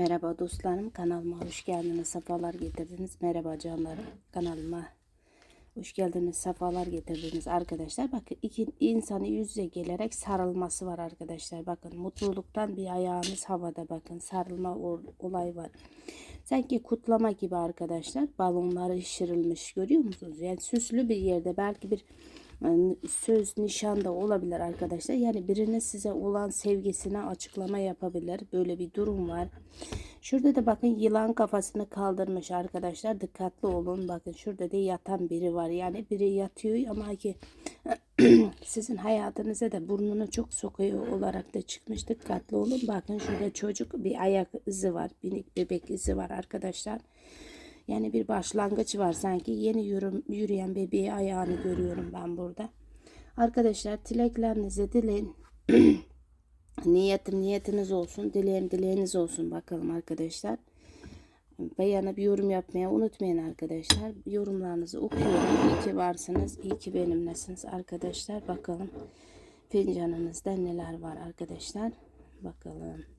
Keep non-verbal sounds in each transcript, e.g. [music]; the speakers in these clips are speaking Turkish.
Merhaba dostlarım kanalıma hoş geldiniz sefalar getirdiniz. Merhaba canlarım kanalıma hoş geldiniz sefalar getirdiniz. Arkadaşlar bakın iki insanı yüz yüze gelerek sarılması var arkadaşlar. Bakın mutluluktan bir ayağınız havada bakın sarılma ol- olay var. Sanki kutlama gibi arkadaşlar balonları şişirilmiş görüyor musunuz? Yani süslü bir yerde belki bir söz nişanda olabilir arkadaşlar. Yani birinin size olan sevgisine açıklama yapabilir. Böyle bir durum var. Şurada da bakın yılan kafasını kaldırmış arkadaşlar. Dikkatli olun. Bakın şurada da yatan biri var. Yani biri yatıyor ama ki [clears throat] sizin hayatınıza da burnunu çok sokuyor olarak da çıkmış. Dikkatli olun. Bakın şurada çocuk bir ayak izi var. Minik bebek izi var arkadaşlar. Yani bir başlangıç var sanki. Yeni yürüyen bebeği ayağını görüyorum ben burada. Arkadaşlar dileklerinizi dileyin. [clears throat] Niyetim niyetiniz olsun. Dileğim dileğiniz olsun bakalım arkadaşlar. Beğenip yorum yapmayı unutmayın arkadaşlar. Yorumlarınızı okuyorum. İyi ki varsınız. iyi ki benimlesiniz arkadaşlar. Bakalım fincanınızda neler var arkadaşlar. Bakalım.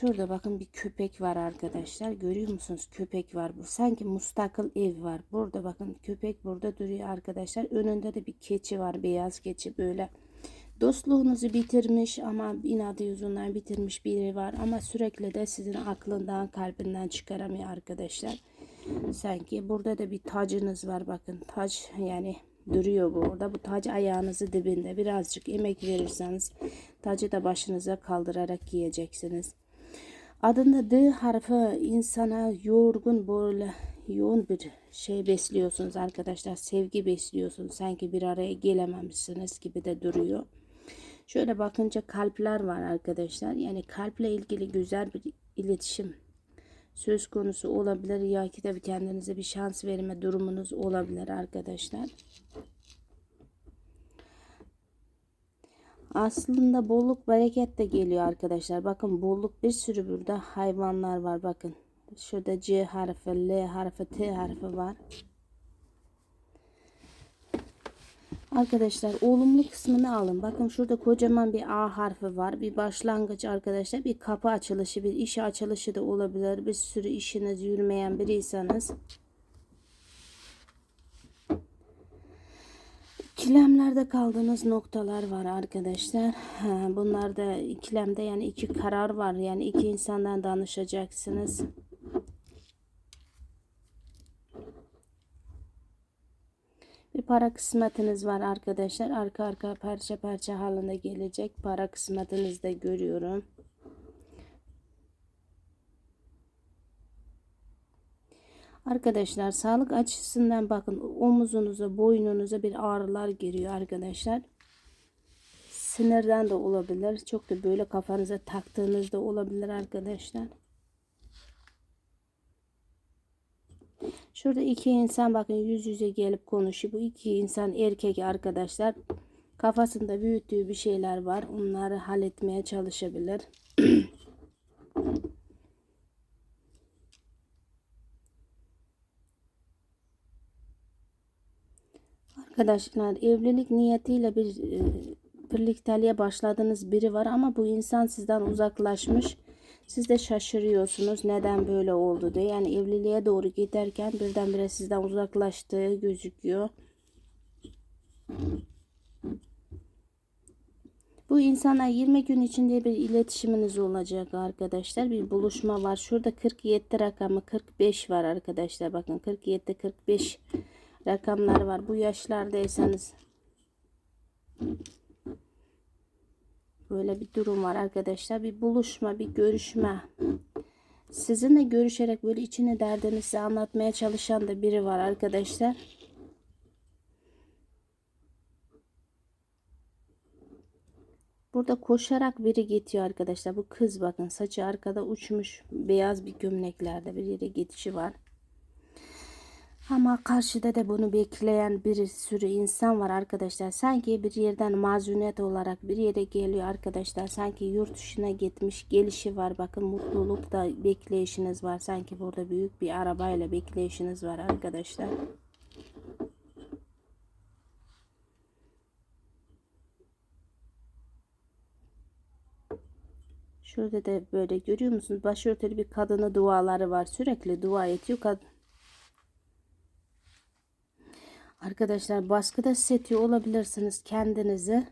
Şurada bakın bir köpek var arkadaşlar. Görüyor musunuz? Köpek var. Bu sanki mustakil ev var. Burada bakın köpek burada duruyor arkadaşlar. Önünde de bir keçi var. Beyaz keçi böyle. Dostluğunuzu bitirmiş ama inadı yüzünden bitirmiş biri var. Ama sürekli de sizin aklından kalbinden çıkaramıyor arkadaşlar. Sanki burada da bir tacınız var. Bakın tac yani duruyor bu orada. Bu tac ayağınızı dibinde. Birazcık emek verirseniz tacı da başınıza kaldırarak giyeceksiniz. Adında D harfi insana yorgun böyle yoğun bir şey besliyorsunuz arkadaşlar. Sevgi besliyorsunuz. Sanki bir araya gelememişsiniz gibi de duruyor. Şöyle bakınca kalpler var arkadaşlar. Yani kalple ilgili güzel bir iletişim söz konusu olabilir. Ya ki de kendinize bir şans verme durumunuz olabilir arkadaşlar. Aslında bolluk bereket de geliyor arkadaşlar. Bakın bolluk bir sürü burada hayvanlar var. Bakın şurada C harfi, L harfi, T harfi var. Arkadaşlar olumlu kısmını alın. Bakın şurada kocaman bir A harfi var. Bir başlangıç arkadaşlar. Bir kapı açılışı, bir iş açılışı da olabilir. Bir sürü işiniz yürümeyen biriyseniz. İkilemlerde kaldığınız noktalar var arkadaşlar. Ha, Bunlarda ikilemde yani iki karar var. Yani iki insandan danışacaksınız. Bir para kısmetiniz var arkadaşlar. Arka arka parça parça halinde gelecek. Para kısmetinizi de görüyorum. Arkadaşlar sağlık açısından bakın omuzunuza boynunuza bir ağrılar giriyor arkadaşlar. Sinirden de olabilir. Çok da böyle kafanıza taktığınızda olabilir arkadaşlar. Şurada iki insan bakın yüz yüze gelip konuşuyor. Bu iki insan erkek arkadaşlar. Kafasında büyüttüğü bir şeyler var. Onları halletmeye çalışabilir. [clears throat] Arkadaşlar evlilik niyetiyle bir e, birlikteliğe başladığınız biri var ama bu insan sizden uzaklaşmış. Siz de şaşırıyorsunuz neden böyle oldu diye. Yani evliliğe doğru giderken birdenbire sizden uzaklaştığı gözüküyor. Bu insana 20 gün içinde bir iletişiminiz olacak arkadaşlar. Bir buluşma var. Şurada 47 rakamı 45 var arkadaşlar. Bakın 47 45 rakamlar var. Bu yaşlardaysanız böyle bir durum var arkadaşlar. Bir buluşma, bir görüşme. Sizinle görüşerek böyle içine derdinizi anlatmaya çalışan da biri var arkadaşlar. Burada koşarak biri geçiyor arkadaşlar. Bu kız bakın saçı arkada uçmuş. Beyaz bir gömleklerde bir yere geçişi var. Ama karşıda da bunu bekleyen bir sürü insan var arkadaşlar. Sanki bir yerden mazuniyet olarak bir yere geliyor arkadaşlar. Sanki yurt dışına gitmiş gelişi var. Bakın mutluluk da bekleyişiniz var. Sanki burada büyük bir arabayla bekleyişiniz var arkadaşlar. Şurada da böyle görüyor musunuz? Başörtülü bir kadını duaları var. Sürekli dua ediyor. Kad Arkadaşlar baskıda hissediyor olabilirsiniz kendinizi.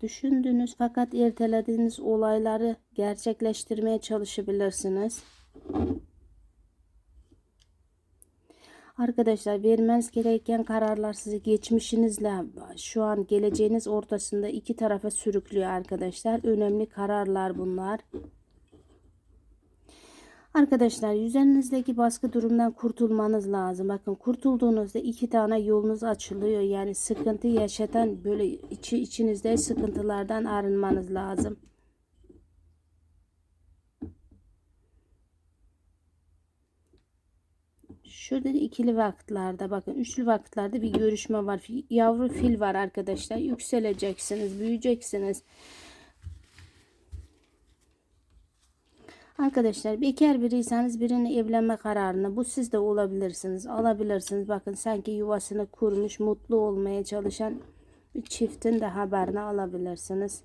Düşündüğünüz fakat ertelediğiniz olayları gerçekleştirmeye çalışabilirsiniz. Arkadaşlar vermeniz gereken kararlar sizi geçmişinizle şu an geleceğiniz ortasında iki tarafa sürüklüyor arkadaşlar. Önemli kararlar bunlar. Arkadaşlar üzerinizdeki baskı durumdan kurtulmanız lazım. Bakın kurtulduğunuzda iki tane yolunuz açılıyor. Yani sıkıntı yaşatan böyle içi içinizde sıkıntılardan arınmanız lazım. Şurada da ikili vakitlerde bakın üçlü vakitlerde bir görüşme var. Yavru fil var arkadaşlar. Yükseleceksiniz, büyüyeceksiniz. Arkadaşlar bekar biriyseniz birine evlenme kararını bu siz de olabilirsiniz. Alabilirsiniz. Bakın sanki yuvasını kurmuş, mutlu olmaya çalışan bir çiftin de haberini alabilirsiniz.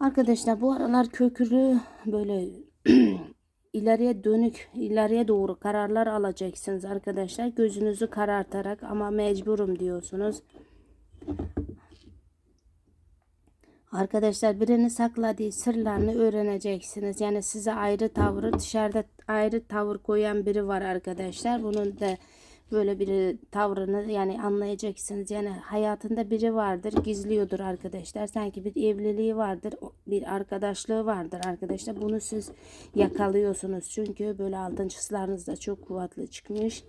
Arkadaşlar bu aralar kökülü böyle [clears throat] ileriye dönük, ileriye doğru kararlar alacaksınız arkadaşlar. Gözünüzü karartarak ama mecburum diyorsunuz. Arkadaşlar birini sakladığı sırlarını öğreneceksiniz. Yani size ayrı tavrı dışarıda ayrı tavır koyan biri var arkadaşlar. Bunun da böyle bir tavrını yani anlayacaksınız. Yani hayatında biri vardır gizliyordur arkadaşlar. Sanki bir evliliği vardır bir arkadaşlığı vardır arkadaşlar. Bunu siz yakalıyorsunuz. Çünkü böyle altın çizgileriniz de çok kuvvetli çıkmış.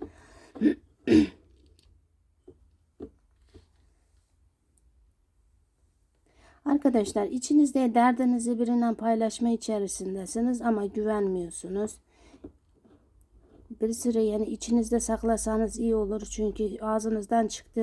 [clears throat] Arkadaşlar içinizde derdinizi birinden paylaşma içerisindesiniz ama güvenmiyorsunuz. Bir süre yani içinizde saklasanız iyi olur çünkü ağzınızdan çıktı